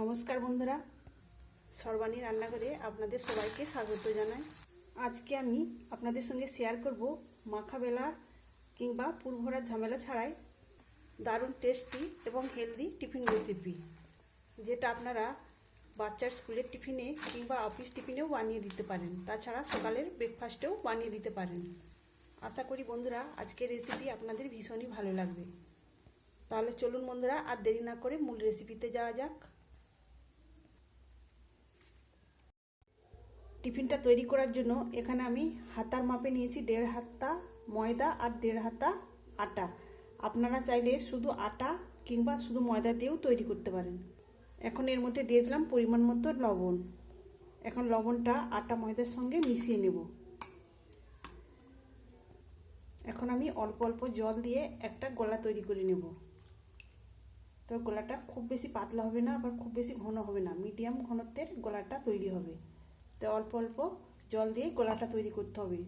নমস্কার বন্ধুরা। সর্বাণী রান্নাঘরে আপনাদের সবাইকে স্বাগত জানাই। আজকে আমি আপনাদের সঙ্গে শেয়ার করব মাখা বেলার কিংবা পুরভরা ঝামেলা ছাড়াই দারুণ টেস্টি এবং হেলদি টিফিন রেসিপি যেটা আপনারা বাচ্চার স্কুলের টিফিনে কিংবা অফিস টিফিনেও বানিয়ে দিতে পারেন। তাছাড়া সকালের ব্রেকফাস্টেও বানিয়ে দিতে পারেন। আশা করি বন্ধুরা, আজকের রেসিপি আপনাদের ভীষণই ভালো লাগবে। তাহলে চলুন বন্ধুরা, আর দেরি না করে মূল রেসিপিতে যাওয়া যাক। টিফিনটা তৈরি করার জন্য এখানে আমি হাতার মাপে নিয়েছি দেড় হাতা ময়দা আর দেড় হাতা আটা। আপনারা চাইলে শুধু আটা কিংবা শুধু ময়দা দিয়েও তৈরি করতে পারেন। এখন এর মধ্যে দিয়ে দিলাম পরিমাণ মতো লবণ। এখন লবণটা আটা ময়দার সঙ্গে মিশিয়ে নেব। এখন আমি অল্প অল্প জল দিয়ে একটা গোলা তৈরি করে নেব। তো গোলাটা খুব বেশি পাতলা হবে না, আবার খুব বেশি ঘন হবে না। মিডিয়াম ঘনত্বের গোলাটা তৈরি হবে। তো অল্প অল্প জল দিয়ে গোলাটা তৈরি করতে হবে।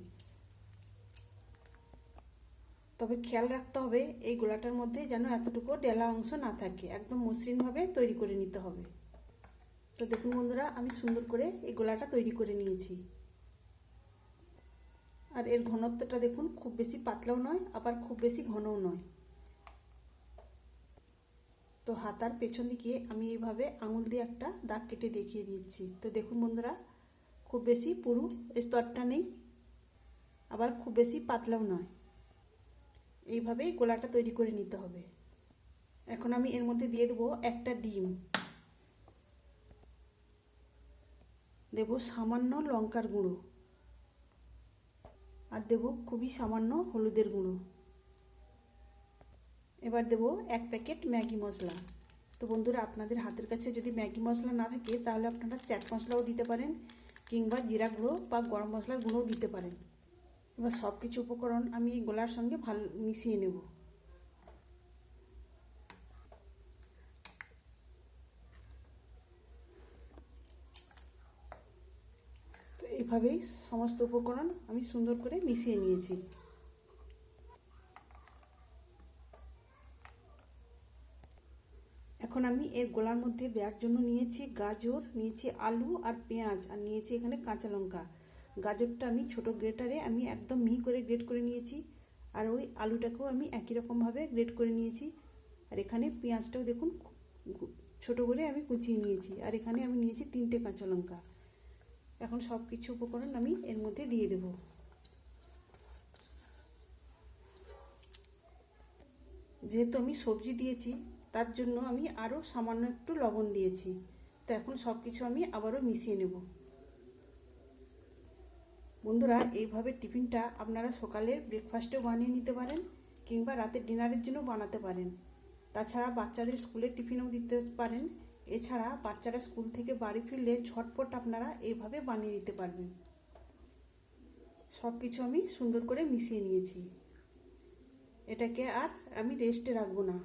তবে খেয়াল রাখতে হবে, এই গোলাটার মধ্যে যেন এতটুকু ডেলা অংশ না থাকে, একদম মসৃণভাবে তৈরি করে নিতে হবে। তো দেখুন বন্ধুরা, আমি সুন্দর করে এই গোলাটা তৈরি করে নিয়েছি। আর এর ঘনত্বটা দেখুন, খুব বেশি পাতলাও নয়, আবার খুব বেশি ঘনও নয়। তো হাতার পেছন দিকে আমি এইভাবে আঙুল দিয়ে একটা দাগ কেটে দেখিয়ে দিচ্ছি তো দেখুন বন্ধুরা খুব বেশি পুরু স্তরটা নেই, আবার খুব বেশি পাতলাও নয়। এইভাবেই গোলাটা তৈরি করে নিতে হবে। এখন আমি এর মধ্যে দিয়ে দেবো একটা ডিম। দেব সামান্য লঙ্কার গুঁড়ো। আর দেব খুবই সামান্য হলুদের গুঁড়ো। এবার দেব এক প্যাকেট ম্যাগি মশলা। তো বন্ধুরা, আপনাদের হাতের কাছে যদি ম্যাগি মশলা না থাকে, তাহলে আপনারা চ্যাট মশলাও দিতে পারেন। কিংবা জিরা গুঁড়ো বা গরম মশলার গুঁড়োও দিতে পারেন। এবার সব কিছু উপকরণ আমি এই গোলার সঙ্গে ভালো মিশিয়ে নেব। তো এইভাবেই সমস্ত উপকরণ আমি সুন্দর করে মিশিয়ে নিয়েছি। এখন আমি এর গোলার মধ্যে দেওয়ার জন্য নিয়েছি গাজর, নিয়েছি আলু আর পেঁয়াজ আর নিয়েছি এখানে কাঁচা লঙ্কা। গাজরটা আমি ছোট গ্রেটারে আমি একদম মিহি করে গ্রেট করে নিয়েছি আর ওই আলুটাকেও আমি একই রকমভাবে গ্রেট করে নিয়েছি। আর এখানে পেঁয়াজটাও দেখুন ছোট করে আমি কুচিয়ে নিয়েছি আর এখানে আমি নিয়েছি তিনটে কাঁচা লঙ্কা। এখন সব কিছু উপকরণ আমি এর মধ্যে দিয়ে দেব। যেহেতু আমি সবজি দিয়েছি তার জন্য আমি আরও সামান্য একটু লবণ দিয়েছি। তো এখন সব কিছু আমি আবারও মিশিয়ে নেব। বন্ধুরা, এইভাবে টিফিনটা আপনারা সকালের ব্রেকফাস্টেও বানিয়ে নিতে পারেন কিংবা রাতের ডিনারের জন্য বানাতে পারেন। তাছাড়া বাচ্চাদের স্কুলের টিফিনও দিতে পারেন। এছাড়া বাচ্চারা স্কুল থেকে বাড়ি ফিরলে ঝটপট আপনারা এইভাবে বানিয়ে দিতে পারবেন। সব কিছু আমি সুন্দর করে মিশিয়ে নিয়েছি। এটাকে আর আমি রেস্টে রাখব না।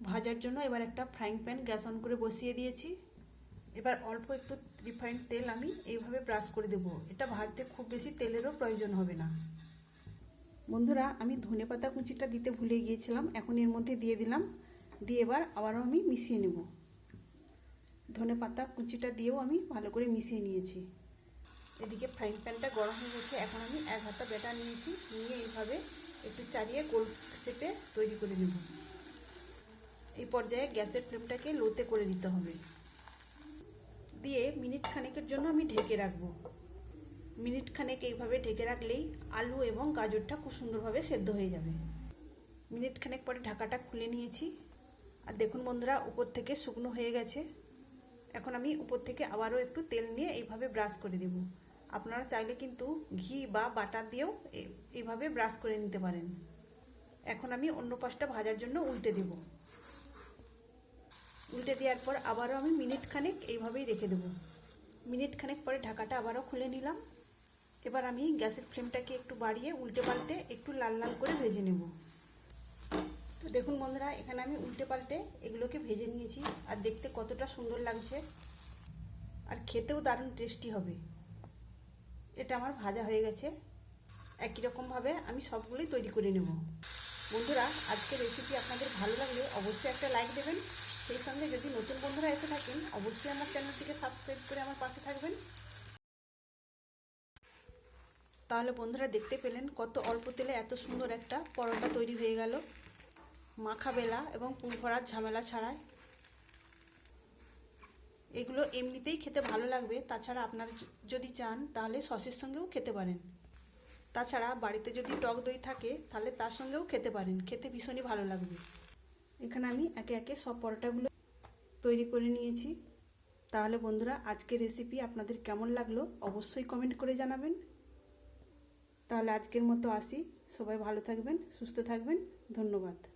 ভাজার জন্য এবার একটা ফ্রাইং প্যান গ্যাস অন করে বসিয়ে দিয়েছি। এবার অল্প একটু রিফাইন্ড তেল আমি এইভাবে ব্রাশ করে দেবো। এটা ভাজতে খুব বেশি তেলেরও প্রয়োজন হবে না। বন্ধুরা, আমি ধনে পাতা কুচিটা দিতে ভুলে গিয়েছিলাম, এখন এর মধ্যে দিয়ে দিলাম। দিয়ে এবার আবারও আমি মিশিয়ে নেব। ধনে পাতা কুচিটা দিয়েও আমি ভালো করে মিশিয়ে নিয়েছি। এদিকে ফ্রাইং প্যানটা গরম হয়ে গেছে, এখন আমি এক হাতা বেটা নিয়েছি। নিয়ে এইভাবে একটু চারিয়ে গোল শেপে তৈরি করে নেব। এই পর্যায়ে গ্যাসের ফ্লেমটাকে লোতে করে দিতে হবে। দিয়ে মিনিট খানেকের জন্য আমি ঢেকে রাখব। মিনিট খানেক এইভাবে ঢেকে রাখলেই আলু এবং গাজরটা খুব সুন্দরভাবে সেদ্ধ হয়ে যাবে। মিনিট খানেক পরে ঢাকাটা খুলে নিয়েছি। আর দেখুন বন্ধুরা, উপর থেকে শুকনো হয়ে গেছে। এখন আমি উপর থেকে আবারও একটু তেল নিয়ে এইভাবে ব্রাশ করে দেব। আপনারা চাইলে কিন্তু ঘি বা বাটার দিয়েও এইভাবে ব্রাশ করে নিতে পারেন। এখন আমি অন্য পাশটা ভাজার জন্য উল্টে দেব। উল্টে দেওয়ার পর আবারও আমি মিনিট খানেক এইভাবেই রেখে দেবো। মিনিট খানেক পরে ঢাকাটা আবারও খুলে নিলাম। এবার আমি গ্যাসের ফ্লেমটাকে একটু বাড়িয়ে উল্টে পাল্টে একটু লাল লাল করে ভেজে নেব। তো দেখুন বন্ধুরা, এখানে আমি উল্টে পাল্টে এগুলোকে ভেজে নিয়েছি আর দেখতে কতটা সুন্দর লাগছে। আর খেতেও দারুণ টেস্টি হবে। এটা আমার ভাজা হয়ে গেছে। একই রকমভাবে আমি সবগুলোই তৈরি করে নেব। বন্ধুরা, আজকের রেসিপি আপনাদের ভালো লাগলে অবশ্যই একটা লাইক দেবেন। সেই সঙ্গে যদি নতুন বন্ধুরা এসে থাকেন, অবশ্যই আমার চ্যানেলটিকে সাবস্ক্রাইব করে আমার পাশে থাকবেন। তাহলে বন্ধুরা দেখতে পেলেন কত অল্প তেলে এত সুন্দর একটা পরোটা তৈরি হয়ে গেল। মাখা বেলা এবং পুর ভরার ঝামেলা ছাড়াই। এগুলো এমনিতেই খেতে ভালো লাগবে। তাছাড়া আপনারা যদি চান, তাহলে সসের সঙ্গেও খেতে পারেন। তাছাড়া বাড়িতে যদি টক দই থাকে, তাহলে তার সঙ্গেও খেতে পারেন। খেতে ভীষণই ভালো লাগবে। এখানে আমি একে একে সব পরোটাগুলো তৈরি করে নিয়েছি। তাহলে বন্ধুরা, আজকের রেসিপি আপনাদের কেমন লাগল অবশ্যই কমেন্ট করে জানাবেন। তাহলে আজকের মতো আসি। সবাই ভালো থাকবেন, সুস্থ থাকবেন। ধন্যবাদ।